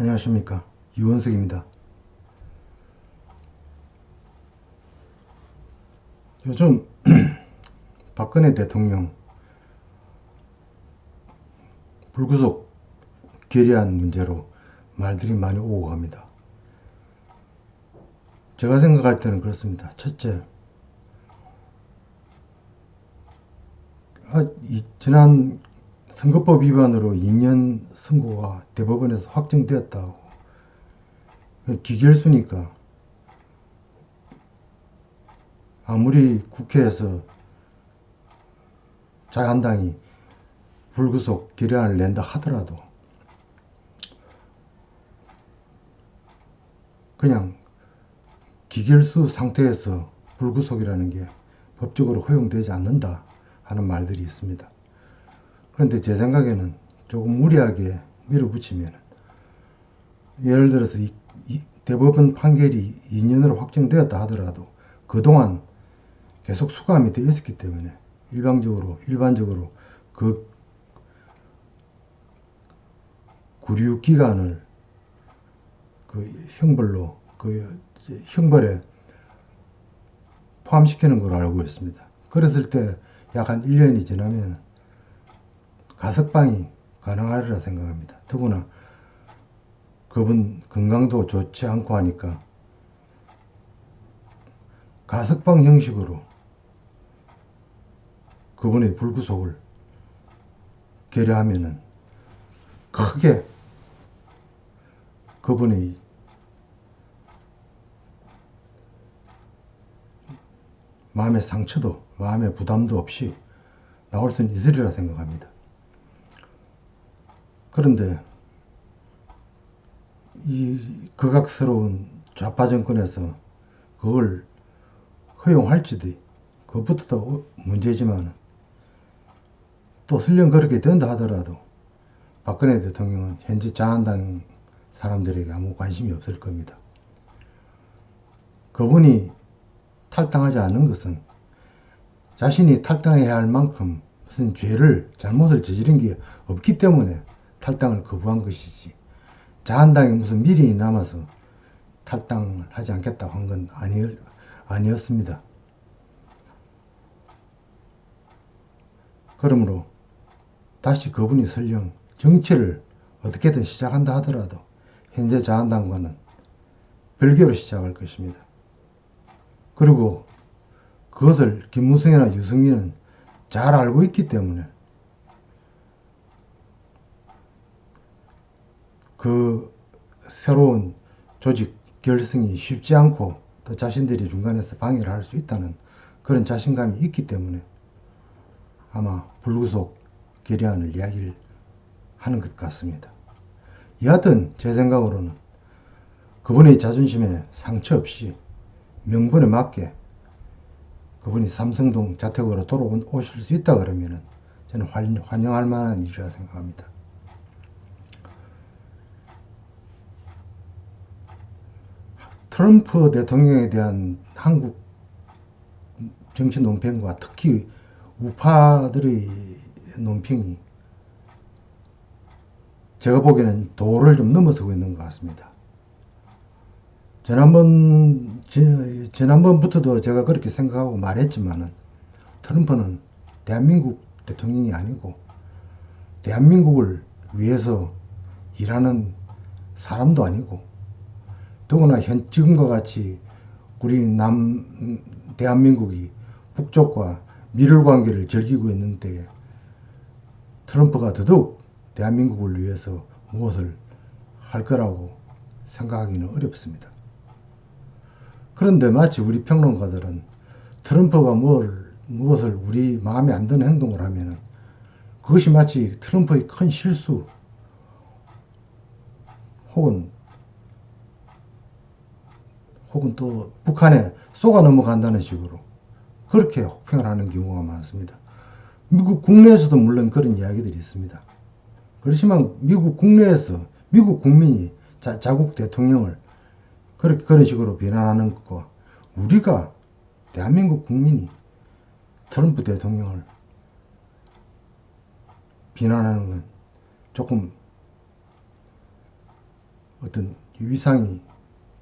안녕하십니까 이원석입니다. 요즘 박근혜 대통령 불구속 결의안 문제로 말들이 많이 오고 갑니다. 제가 생각할 때는 그렇습니다. 첫째, 아, 이, 지난 선거법 위반으로 2년 선고가 대법원에서 확정되었다고 기결수니까 아무리 국회에서 자한당이 불구속 결의안을 낸다 하더라도 그냥 기결수 상태에서 불구속이라는 게 법적으로 허용되지 않는다 하는 말들이 있습니다. 그런데 제 생각에는 조금 무리하게 밀어붙이면 예를 들어서 이, 이 대법원 판결이 2년으로 확정되었다 하더라도 그동안 계속 수감이 되어 있었기 때문에 일방적으로 일반적으로 그 구류 기간을 그 형벌로 그 형벌에 포함시키는 걸로 알고 있습니다. 그랬을 때 약 한 1년이 지나면 가석방이 가능하리라 생각합니다. 더구나 그분 건강도 좋지 않고 하니까 가석방 형식으로 그분의 불구속을 결의하면은 크게 그분의 마음의 상처도 마음의 부담도 없이 나올 수는 있으리라 생각합니다. 그런데 이 극악스러운 좌파 정권에서 그걸 허용할지도 그것부터도 문제지만 또 설령 그렇게 된다 하더라도 박근혜 대통령은 현재 자한당 사람들에게 아무 관심이 없을 겁니다. 그분이 탈당하지 않은 것은 자신이 탈당해야 할 만큼 무슨 죄를 잘못을 저지른 게 없기 때문에 탈당을 거부한 것이지 자한당에 무슨 미련이 남아서 탈당을 하지 않겠다고 한 건 아니, 아니었습니다. 그러므로 다시 그분이 설령 정치를 어떻게든 시작한다 하더라도 현재 자한당과는 별개로 시작할 것입니다. 그리고 그것을 김무성이나 유승민은 잘 알고 있기 때문에 그 새로운 조직 결성이 쉽지 않고 또 자신들이 중간에서 방해를 할 수 있다는 그런 자신감이 있기 때문에 아마 불구속 결의안을 이야기를 하는 것 같습니다. 여하튼 제 생각으로는 그분의 자존심에 상처 없이 명분에 맞게 그분이 삼성동 자택으로 돌아오실 수 있다 그러면 저는 환영할 만한 일이라 생각합니다. 트럼프 대통령에 대한 한국 정치 논평과 특히 우파들의 논평이 제가 보기에는 도를 좀 넘어서고 있는 것 같습니다. 지난번, 지 난번부터도 제가 그렇게 생각하고 말했지만은 트럼프는 대한민국 대통령이 아니고 대한민국을 위해서 일하는 사람도 아니고 더구나 현 지금과 같이 우리 남 대한민국이 북쪽과 미를 관계를 즐기고 있는데 트럼프가 더더욱 대한민국을 위해서 무엇을 할 거라고 생각하기는 어렵습니다. 그런데 마치 우리 평론가들은 트럼프가 뭘, 무엇을 우리 마음에 안 드는 행동을 하면 그것이 마치 트럼프의 큰 실수 혹은 혹은 또 북한에 쏘가 넘어간다는 식으로 그렇게 혹평을 하는 경우가 많습니다. 미국 국내에서도 물론 그런 이야기들이 있습니다. 그렇지만 미국 국내에서 미국 국민이 자, 자국 대통령을 그렇게 그런 식으로 비난하는 것과 우리가 대한민국 국민이 트럼프 대통령을 비난하는 건 조금 어떤 위상이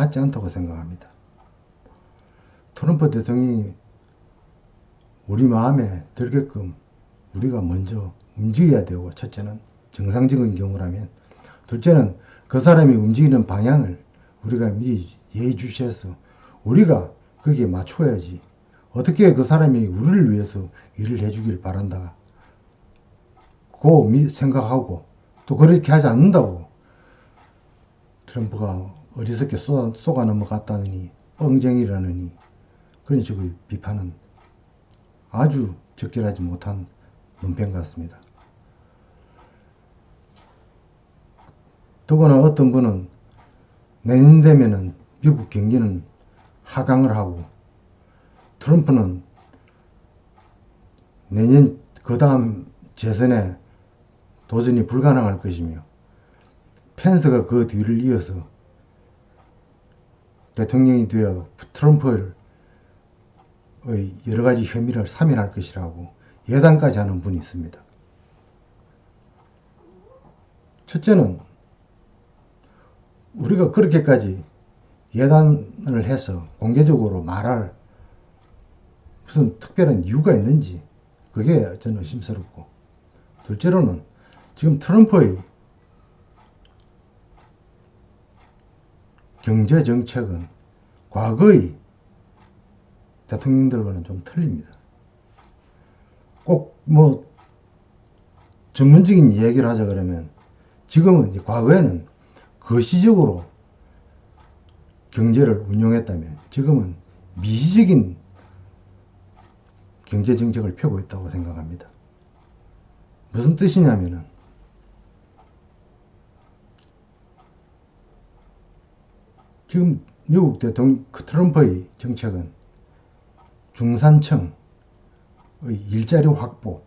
맞지 않다고 생각합니다. 트럼프 대통령이 우리 마음에 들게끔 우리가 먼저 움직여야 되고 첫째는 정상적인 경우라면 둘째는 그 사람이 움직이는 방향을 우리가 미리 예의주시해서 우리가 거기에 맞춰야지 어떻게 그 사람이 우리를 위해서 일을 해주길 바란다 고 미- 생각하고 또 그렇게 하지 않는다고 트럼프가 어리석게 쏘아, 쏘가 넘어갔다느니 뻥쟁이라느니 그런 식의 비판은 아주 적절하지 못한 논평 같습니다. 더구나 어떤 분은 내년 되면은 미국 경기는 하강을 하고 트럼프는 내년 그 다음 재선에 도전이 불가능할 것이며 펜스가 그 뒤를 이어서 대통령이 되어 트럼프의 여러 가지 혐의를 사면할 것이라고 예단까지 하는 분이 있습니다. 첫째는 우리가 그렇게까지 예단을 해서 공개적으로 말할 무슨 특별한 이유가 있는지 그게 저는 의심스럽고 둘째로는 지금 트럼프의 경제 정책은 과거의 대통령들과는 좀 틀립니다. 꼭 뭐 전문적인 얘기를 하자 그러면 지금은 이제 과거에는 거시적으로 경제를 운용했다면 지금은 미시적인 경제 정책을 펴고 있다고 생각합니다. 무슨 뜻이냐면은 지금 미국 대통령 그 트럼프의 정책은 중산층의 일자리 확보,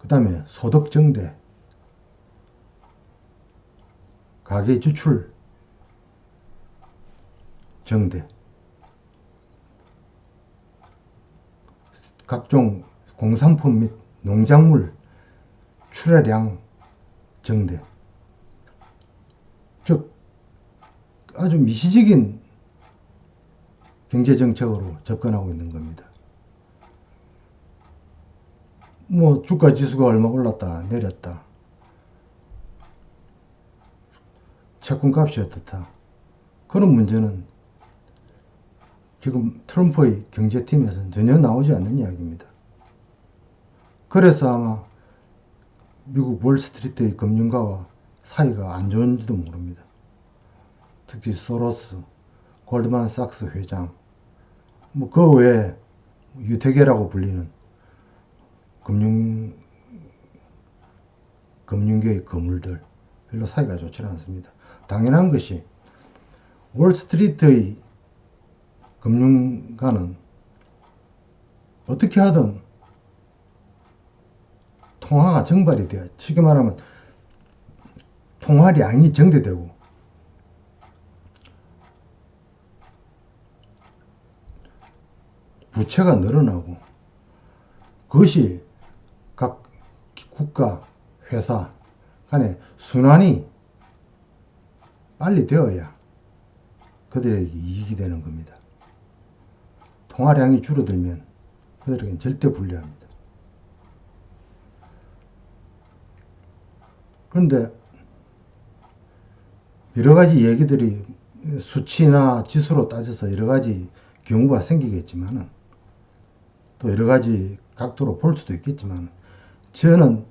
그 다음에 소득 증대, 가계 지출 정대, 각종 공산품 및 농작물 출하량 정대, 아주 미시적인 경제 정책으로 접근하고 있는 겁니다. 뭐 주가 지수가 얼마 올랐다 내렸다 채권값이 어떻다 그런 문제는 지금 트럼프의 경제팀에서는 전혀 나오지 않는 이야기입니다. 그래서 아마 미국 월스트리트의 금융가와 사이가 안 좋은지도 모릅니다. 특히 소로스, 골드만삭스 회장, 뭐 그 외에 유태계라고 불리는 금융 금융계의 거물들 별로 사이가 좋지 않습니다. 당연한 것이 월스트리트의 금융가는 어떻게 하든 통화가 정발이 돼요. 쉽게 말하면 통화량이 정대되고 부채가 늘어나고 그것이 각 국가, 회사 간에 순환이 빨리 되어야 그들에게 이익이 되는 겁니다. 통화량이 줄어들면 그들에게는 절대 불리합니다. 그런데 여러 가지 얘기들이 수치나 지수로 따져서 여러 가지 경우가 생기겠지만은 또 여러 가지 각도로 볼 수도 있겠지만 저는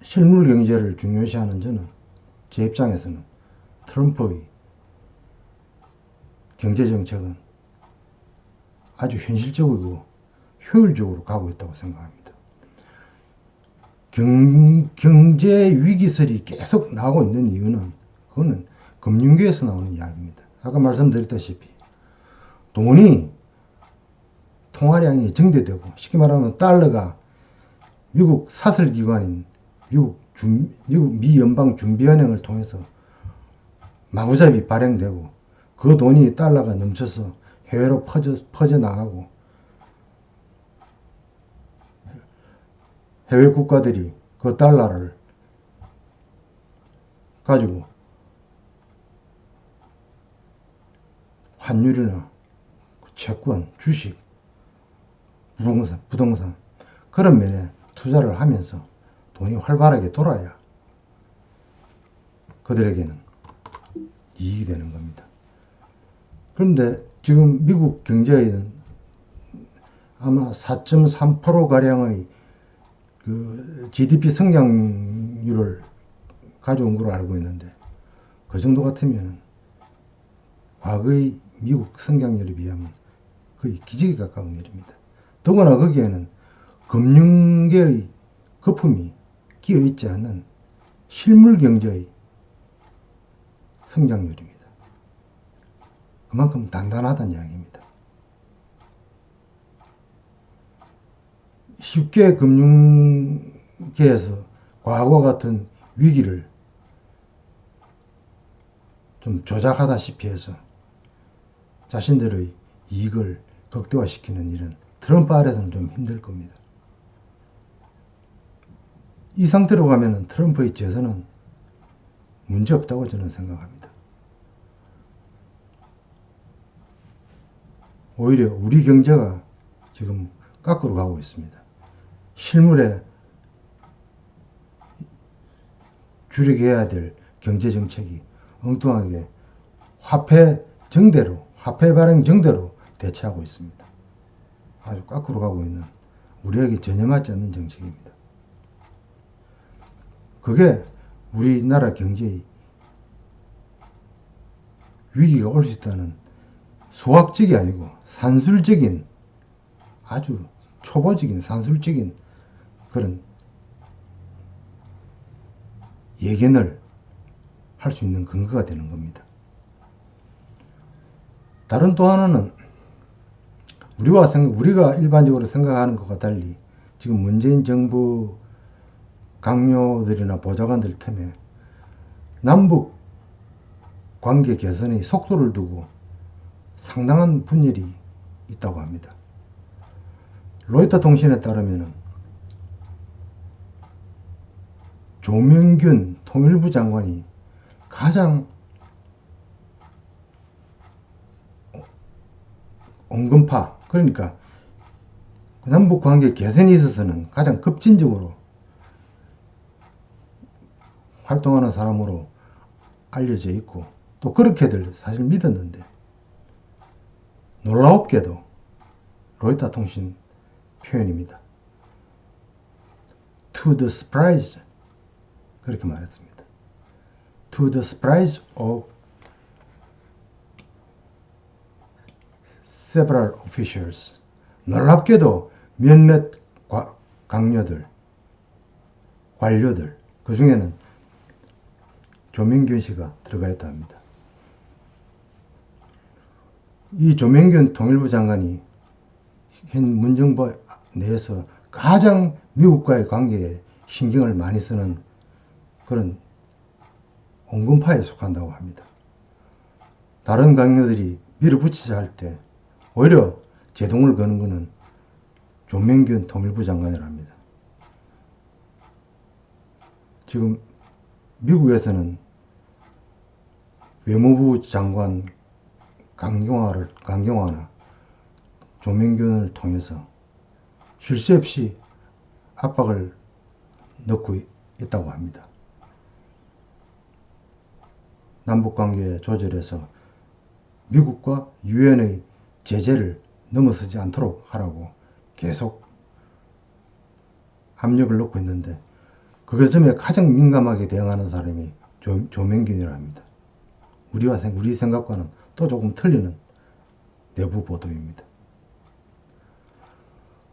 실물 경제를 중요시하는 저는 제 입장에서는 트럼프의 경제 정책은 아주 현실적이고 효율적으로 가고 있다고 생각합니다. 경, 경제 위기설이 계속 나오고 있는 이유는 그거는 금융계에서 나오는 이야기입니다. 아까 말씀드렸다시피 돈이 통화량이 증대되고 쉽게 말하면 달러가 미국 사설기관인 미국, 중, 미국 미 연방 준비은행을 통해서 마구잡이 발행되고 그 돈이 달러가 넘쳐서 해외로 퍼져, 퍼져나가고 해외 국가들이 그 달러를 가지고 환율이나 그 채권, 주식 부동산, 부동산 그런 면에 투자를 하면서 돈이 활발하게 돌아야 그들에게는 이익이 되는 겁니다. 그런데 지금 미국 경제에는 아마 4.3% 가량의 그 GDP 성장률을 가져온 걸로 알고 있는데 그 정도 같으면 과거의 미국 성장률에 비하면 거의 기적에 가까운 일입니다. 더구나 거기에는 금융계의 거품이 끼어 있지 않는 실물 경제의 성장률입니다. 그만큼 단단하다는 이야기입니다. 쉽게 금융계에서 과거 같은 위기를 좀 조작하다시피 해서 자신들의 이익을 극대화시키는 일은 트럼프 아래서는 좀 힘들 겁니다. 이 상태로 가면 트럼프의 재선은 문제 없다고 저는 생각합니다. 오히려 우리 경제가 지금 깎으로 가고 있습니다. 실물에 주력해야 될 경제 정책이 엉뚱하게 화폐 정대로, 화폐 발행 정대로 대체하고 있습니다. 아주 깎으로 가고 있는 우리에게 전혀 맞지 않는 정책입니다. 그게 우리나라 경제의 위기가 올 수 있다는 수학적이 아니고 산술적인 아주 초보적인 산술적인 그런 예견을 할 수 있는 근거가 되는 겁니다. 다른 또 하나는 우리와 생각, 우리가 일반적으로 생각하는 것과 달리 지금 문재인 정부 강요들이나 보좌관들 틈에 남북 관계 개선의 속도를 두고 상당한 분열이 있다고 합니다. 로이터 통신에 따르면 조명균 통일부 장관이 가장 온건파 그러니까 남북 관계 개선에 있어서는 가장 급진적으로 활동하는 사람으로 알려져 있고 또 그렇게들 사실 믿었는데 놀라웠게도 로이터 통신 표현입니다. To the surprise 그렇게 말했습니다. To the surprise of several officials 놀랍게도 몇몇 과- 강요들 관료들 그 중에는 조명균 씨가 들어가 있다 합니다. 이 조명균 통일부 장관이 현 문정부 내에서 가장 미국과의 관계에 신경을 많이 쓰는 그런 온건파에 속한다고 합니다. 다른 강요들이 밀어붙이자 할 때 오히려 제동을 거는 것은 조명균 통일부 장관이랍니다. 지금 미국에서는 외무부 장관 강경화를 강경화나 조명균을 통해서 쉴 새 없이 압박을 넣고 있다고 합니다. 남북 관계 조절에서 미국과 유엔의 제재를 넘어서지 않도록 하라고 계속 압력을 넣고 있는데 그 점에 가장 민감하게 대응하는 사람이 조, 조명균이랍니다. 우리와 생- 우리 생각과는 또 조금 틀리는 내부 보도입니다.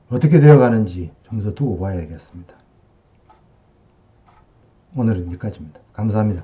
어떻게 되어가는지 좀 더 두고 봐야겠습니다. 오늘은 여기까지입니다. 감사합니다.